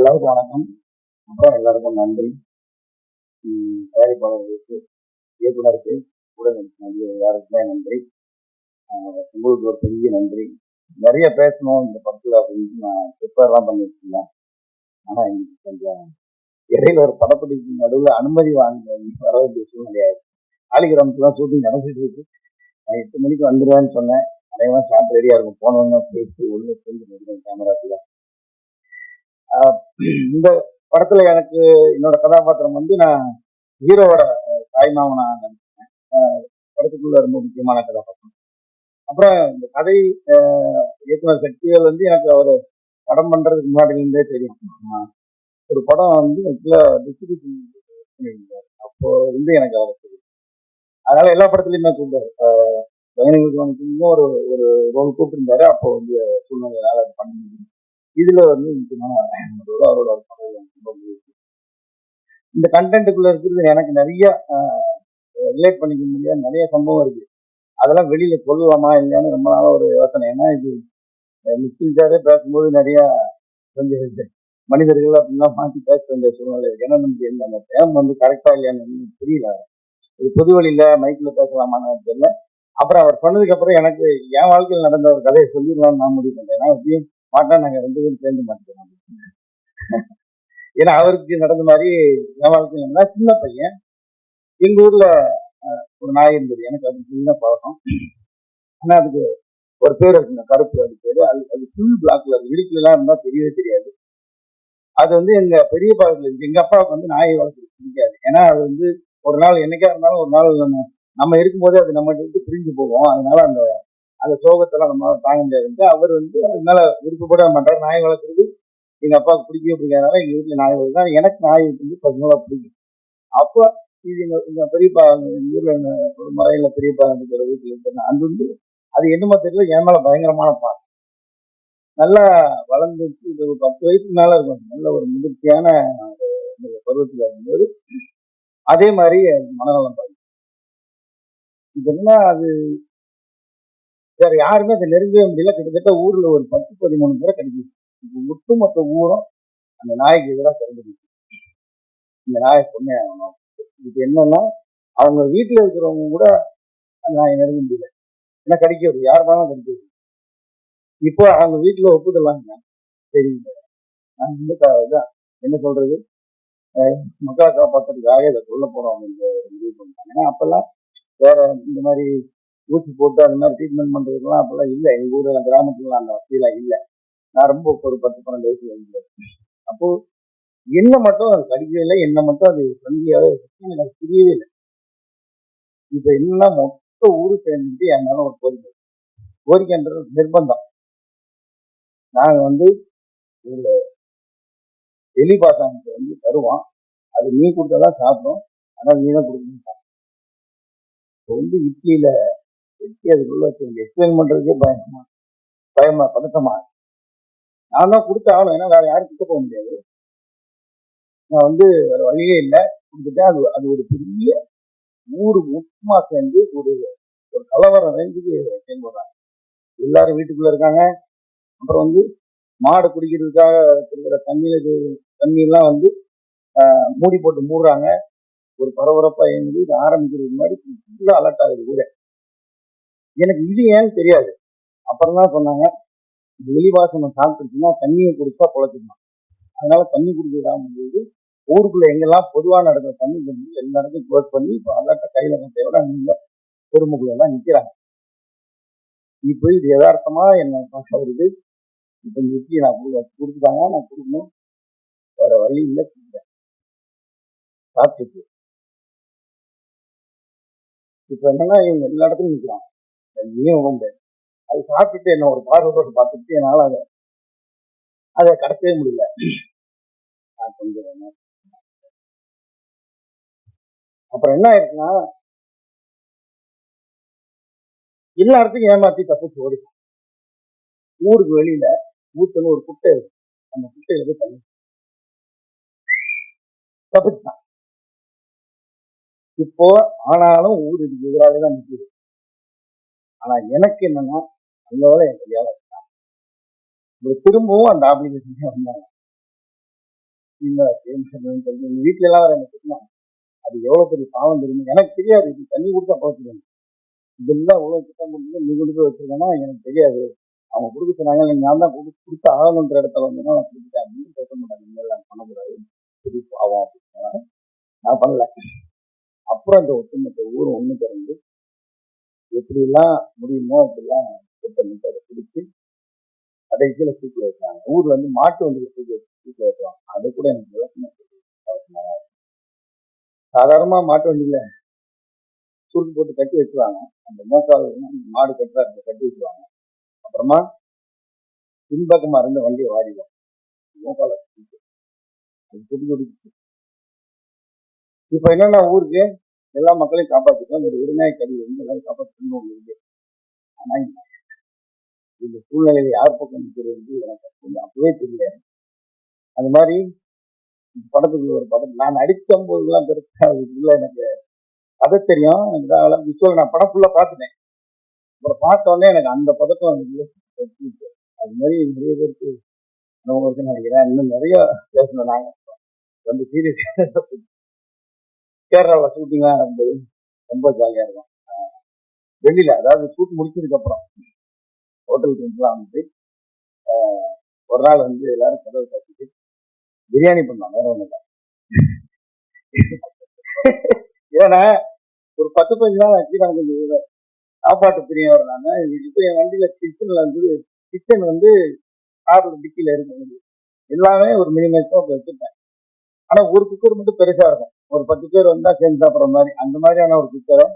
எல்லாருக்கும் வணக்கம். அப்புறம் எல்லாருக்கும் நன்றி. தயாரிப்பாளர்களுக்கு இயக்குநருக்கு கூட நன்றி எல்லாருக்குமே நன்றி. உங்களுக்கு ஒரு பெரிய நன்றி. நிறைய பேசணும் இந்த படத்தில் அப்படின்னு நான் ப்ரிப்பேர்லாம் பண்ணி ஆனால் ஆனா கொஞ்சம் இடையில ஒரு படப்பிடிப்பு நடுவில் அனுமதி வாங்க வர வேண்டிய சூழ்நிலையாயிடுச்சு ஆலிகிராமத்துல தான் ஷூட்டிங் நடந்துட்டு இருக்கு. நான் எட்டு மணிக்கு வந்துடுவேன்னு சொன்னேன். அனைவரும் சாப்பிட்டு ரெடியாக இருக்கும். போனோன்னு பேசி ஒன்று சேர்ந்து கேமரா இந்த படத்துல எனக்கு என்னோட கதாபாத்திரம் வந்து நான் ஹீரோவோட தாய்மாமனா நடிச்சேன். ஆஹ் படத்துக்குள்ள ரொம்ப முக்கியமான கதாபாத்திரம். அப்புறம் இந்த கதை இயக்குனர் சக்திவேல் வந்து எனக்கு அவர் படம் பண்றதுக்கு முன்னாடி இருந்தே தெரியும். ஒரு படம் வந்து டிஸ்ட்ரிபியூஷன் பண்ணியிருந்தார். அப்போ இருந்து எனக்கு அவர் தெரியும். அதனால எல்லா படத்துலையுமே கூப்பிட்டாரு. ஆஹ் வந்து ஒரு ஒரு ரோல் கூப்பிட்டுருந்தாரு. அப்போ வந்து சூழ்நிலையால் பண்ண முடியும் இதுல வந்து முக்கியமான அவரோட ரொம்ப இந்த கண்டென்ட்டுக்குள்ள இருக்கிறது எனக்கு நிறைய ரிலேட் பண்ணிக்க முடியாத நிறைய சம்பவம் இருக்கு. அதெல்லாம் வெளியில சொல்லலாமா இல்லையான்னு ரொம்ப நாளாக ஒரு யோசனை. ஏன்னா இது மிஸ்கின்ஸாரே பேசும்போது நிறைய கொஞ்சம் மனிதர்கள் அப்படிலாம் மாற்றி பேச வேண்டிய சூழ்நிலை இருக்கு. ஏன்னா நமக்கு இந்த அந்த டைம் வந்து கரெக்டா இல்லையான்னு தெரியல இது பொது வழியில மைக்ல பேசலாமான்னு தெரியல. அப்புறம் அவர் சொன்னதுக்கு அப்புறம் எனக்கு என் வாழ்க்கையில் நடந்த ஒரு கதையை சொல்லிடலாம்னு நான் முடிவு பண்ணேன் ஏன்னா மாட்டா நாங்க ரெண்டு பேரும் சேர்ந்து மாட்டோம் ஏன்னா அவருக்கு நடந்த மாதிரி என் சின்ன பையன். எங்க ஊர்ல ஒரு நாய் இருந்தது. எனக்கு அது சின்ன பழக்கம். ஆனா அதுக்கு ஒரு பேர் இருக்குங்க. கருப்பு அது பேரு. அது அது ஃபுல் பிளாக்ல அது இடுப்புல எல்லாம் இருந்தா தெரியவே தெரியாது. அது வந்து எங்க பெரிய பாகத்துல இருக்கு. எங்க அப்பாவுக்கு வந்து நாயை வளர்த்து பிடிக்காது. ஏன்னா அது வந்து ஒரு நாள் என்னைக்கா இருந்தாலும் ஒரு நாள் நம்ம நம்ம இருக்கும்போதே அது நம்ம விட்டு பிரிஞ்சு போகும். அதனால அந்த அந்த சோகத்தெல்லாம் நம்மளால தாங்க முடியாது அவர் வந்து அதனால விருப்பப்பட மாட்டார் நாய் வளர்க்குறது எங்க அப்பாவுக்கு பிடிக்கவே பிடிக்காதனால எங்க வீட்டுல நாய் வளர்க்கு எனக்கு நாய் வந்து பதினாலா பிடிக்கும். அப்போ இது எங்க எங்க பெரியப்பா ஊர்ல ஒரு மறையில பெரியப்பா இருக்கிற வீட்டுல இருக்கிற அது வந்து அது என்னமோ தெரியல என் மேல பயங்கரமான பாசம். நல்லா வளர்ந்துச்சு இது ஒரு பத்து வயசுக்கு மேல இருக்கும். நல்ல ஒரு முதிர்ச்சியான பருவத்தில் பருவத்துல இருக்கும்போது அதே மாதிரி மனநலம் பாதிக்கும். இது என்ன அது வேற யாருமே அதை நெருங்கவே முடியல. கிட்டத்தட்ட ஊர்ல ஒரு பத்து பதிமூணு பேரை கிடைக்குது இப்போ ஒட்டுமொத்த ஊரும் அந்த நாய்க்கு எதிராக திறந்துருக்கு இந்த நாயை சொன்னே ஆகணும். இது என்னன்னா அவங்க வீட்டில் இருக்கிறவங்க கூட அந்த நாயை நெருங்க முடியல. ஏன்னா கிடைக்கிறது யார் வேணாலும் கிடைக்கிறது இப்போ அவங்க வீட்டில் ஒப்புதல் வாங்க சரிங்க நான் இந்த தான் என்ன சொல்றது? மக்களை காப்பாற்றுறதுக்காக இதை சொல்ல போறோம். அவங்க முடிவு பண்ணாங்க ஏன்னா அப்பெல்லாம் வேற இந்த மாதிரி ஊசி போட்டு அந்த மாதிரி ட்ரீட்மெண்ட் பண்ணுறதுக்குலாம் அப்போல்லாம் இல்லை. எங்கள் ஊரில் கிராமத்துலலாம் அந்த வசதியெலாம் இல்லை. நான் ரொம்ப ஒரு பத்து பன்னெண்டு வயசு இருந்தேன் அப்போ என்ன மட்டும் அது கடிக்கவே இல்லை. என்ன மட்டும் அது ஃப்ரெண்ட்லியாவே எனக்கு புரியவே இல்லை. இப்போ என்ன மொத்த ஊரு சேர்ந்துட்டு என்னால் ஒரு கோரிக்கை கோரிக்கைன்றது நிர்பந்தம். நாங்கள் வந்து இதில் எலி பாசாங்கத்தை வந்து தருவோம். அது நீ கொடுத்தாதான் சாப்பிடும். ஆனால் நீ தான் கொடுக்கணும் இப்போ வந்து இட்லியில் வெட்டி அதுக்குள்ள எக்ஸ்பிளைன் பண்றதுக்கே பயமா பயமா பதட்டமா நான் தான் கொடுத்த ஆளும் ஏன்னா வேற யாரும் கொடுக்க போக முடியாது. நான் வந்து வேற வழியே இல்லை. கொடுத்துட்டேன். அது அது ஒரு பெரிய ஊரு மொத்தமா சேர்ந்து ஒரு ஒரு கலவரம் ரேஞ்சுக்கு செயல்படுறாங்க. எல்லாரும் வீட்டுக்குள்ள இருக்காங்க. அப்புறம் வந்து மாடு குடிக்கிறதுக்காக இருக்கிற தண்ணியில தண்ணீர்லாம் தண்ணியெல்லாம் வந்து மூடி போட்டு மூடுறாங்க. ஒரு பரபரப்பாக இயங்குது. இது ஆரம்பிக்கிறதுக்கு முன்னாடி ஃபுல்லாக அலர்ட் ஆகுது கூட எனக்கு இது ஏன்னு தெரியாது? அப்புறம் தான் சொன்னாங்க வெளிவாசனம் சாப்பிட்டுருச்சுன்னா தண்ணியை குடிச்சா பொழைச்சிக்கலாம். அதனால தண்ணி குடிக்க விடாம போது ஊருக்குள்ள எங்கெல்லாம் பொதுவாக நடக்கிற தண்ணி தண்ணி எல்லா இடத்தையும் க்ளோஸ் பண்ணி இப்போ அலர்ட்ட கையில் கட்டையோட நீங்க பொறுமுக்குள்ள எல்லாம் நிக்கிறாங்க. இப்போ இது யதார்த்தமா என்ன பார்க்க வருது? இப்போ நிறுத்தி நான் கொடுக்க கொடுத்துட்டாங்க நான் கொடுக்கணும். வேற வழி இல்லை கொடுத்தேன் சாப்பிட்டுட்டு. இப்போ என்னன்னா இவங்க எல்லா இடத்துலையும் நிக்கிறாங்க. எங்கேயும் விட முடியாது அது சாப்பிட்டுட்டு என்ன ஒரு பார்வை போட்டு பார்த்துட்டு என்னால அதை அதை கடத்தவே முடியல. நான் கொஞ்சம் அப்புறம் என்ன ஆயிருக்குன்னா எல்லா இடத்துக்கும் ஏமாத்தி தப்பிச்சு ஓடி ஊருக்கு வெளியில ஊத்தன்னு ஒரு குட்டை இருக்கு. அந்த குட்டையில போய் தண்ணி தப்பிச்சுட்டான். இப்போ ஆனாலும் ஊருக்கு எதிராக தான் நிக்குது. ஆனா எனக்கு என்னன்னா அவங்களோட என் கையால இருக்கான். திரும்பவும் அந்த ஆப்ளிகேஷன் வந்தாங்க. இந்த டென்ஷன் சொல்லி எங்க வீட்ல எல்லாம் வேற எனக்கு தெரியும் அது எவ்வளவு பெரிய பாவம் தெரியும்? எனக்கு தெரியாது. இது தண்ணி கொடுத்தா போச்சுக்கணும் இதெல்லாம் எவ்வளவு திட்டம் கொடுத்து நீ கொண்டு போய் வச்சிருக்கேன்னா எனக்கு தெரியாது. அவங்க கொடுக்க சொன்னாங்க இல்லை நான் தான் கொடுத்து கொடுத்து ஆகணுன்ற இடத்துல வந்தேன்னா நான் கொடுத்துட்டேன். அப்படின்னு பேச மாட்டாங்க. இந்த எல்லாம் பண்ணக்கூடாது. பெரிய பாவம். அப்படின்னா நான் பண்ணல. அப்புறம் அந்த ஒட்டுமொத்த ஊரும் ஒண்ணு திறந்து எப்படிலாம் முடியுமோ அப்படிலாம் பண்ணிட்டு அதை பிடிச்சி அதை கீழே தூக்கி வைக்கிறாங்க. ஊர்ல வந்து மாட்டு வந்து தூக்கி வச்சு தூக்கி வைக்கிறாங்க அது கூட எனக்கு யோசனை சாதாரணமாக சாதாரணமா மாட்டு வண்டியில சுருக்கு போட்டு கட்டி வச்சுருவாங்க. அந்த மோக்கால் மாடு கட்டுறா இடத்துல கட்டி வச்சுருவாங்க. அப்புறமா பின்பக்கமா இருந்த வண்டியை வாடிடும் மோக்கால அது துடி துடிச்சு இப்ப என்னன்னா ஊருக்கு எல்லா மக்களையும் காப்பாற்றிக்கலாம் ஒரு விருநாய் கடி வந்து எல்லாரும் காப்பாற்றணும் உங்களுக்கு ஆனால் இந்த- சூழ்நிலையை யார் பக்கம் நிற்கிறது வந்து எனக்கு கொஞ்சம் அப்பவே தெரியல. அது மாதிரி இந்த படத்துக்கு ஒரு படம் நான் நடிக்கும் பெருசாக பெருசா எனக்கு. கதை தெரியும். எனக்கு அதெல்லாம் விஷுவல் நான் படம் ஃபுல்லாக பார்த்துட்டேன். அப்புறம் பார்த்த உடனே எனக்கு அந்த பதக்கம் எனக்கு அது மாதிரி நிறைய பேருக்கு அனுபவம் இருக்குன்னு நினைக்கிறேன். இன்னும் நிறைய பேசணும் நாங்கள் வந்து சீரியஸ் கேரளாவில் ஷூட்டிங்லாம் நடந்தது. ரொம்ப ஜாலியாக இருக்கும். ஆஹ் டெல்லியில் அதாவது ஷூட் முடிச்சதுக்கப்புறம் ஹோட்டல் ரூம்ஸ்லாம் வந்து ஒரு நாள் வந்து எல்லாரும் கதவை கட்டிட்டு பிரியாணி பண்ணோம். வேற ஒன்றும் இல்லை. ஏன்னா ஒரு பத்து பதினஞ்சு நாள் ஆச்சு நான் கொஞ்சம் சாப்பாட்டு பிரியம் வர்றாங்க இப்போ என் வண்டியில் கிச்சனில் வந்து கிச்சன் வந்து காரோட டிக்கில இருக்கு. எல்லாமே ஒரு மினிமைஸாக வச்சுருப்பேன். ஆனால் ஒரு குக்கர் மட்டும் பெருசாக இருக்கும். ஒரு பத்து பேர் வந்தா சேர்ந்து சாப்பிட்ற மாதிரி அந்த மாதிரியான ஒரு குக்கரை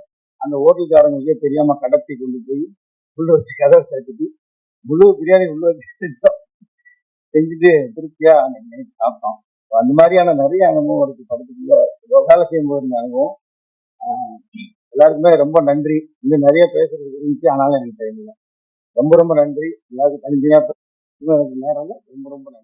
அந்த ஹோட்டல்காரங்களுக்கே தெரியாம கடத்தி கொண்டு போய் உள்ள வச்சு கதவை சேர்த்துட்டு முழு பிரியாணி உள்ள வச்சு செஞ்சோம். செஞ்சுட்டு திருப்தியா அன்னைக்கு சாப்பிட்டோம். அந்த மாதிரியான நிறைய அனுபவம் இருக்கு. படத்துக்குள்ள ஏதோ வேலை செய்யும்போது இருந்த அனுபவம். எல்லாருக்குமே ரொம்ப நன்றி. இன்னும் நிறைய பேசுறது இருந்துச்சு. ஆனாலும் எனக்கு டைம் இல்லை ரொம்ப ரொம்ப நன்றி. எல்லாருக்கும் தனித்தனியா எனக்கு நேரம் ரொம்ப ரொம்ப நன்றி.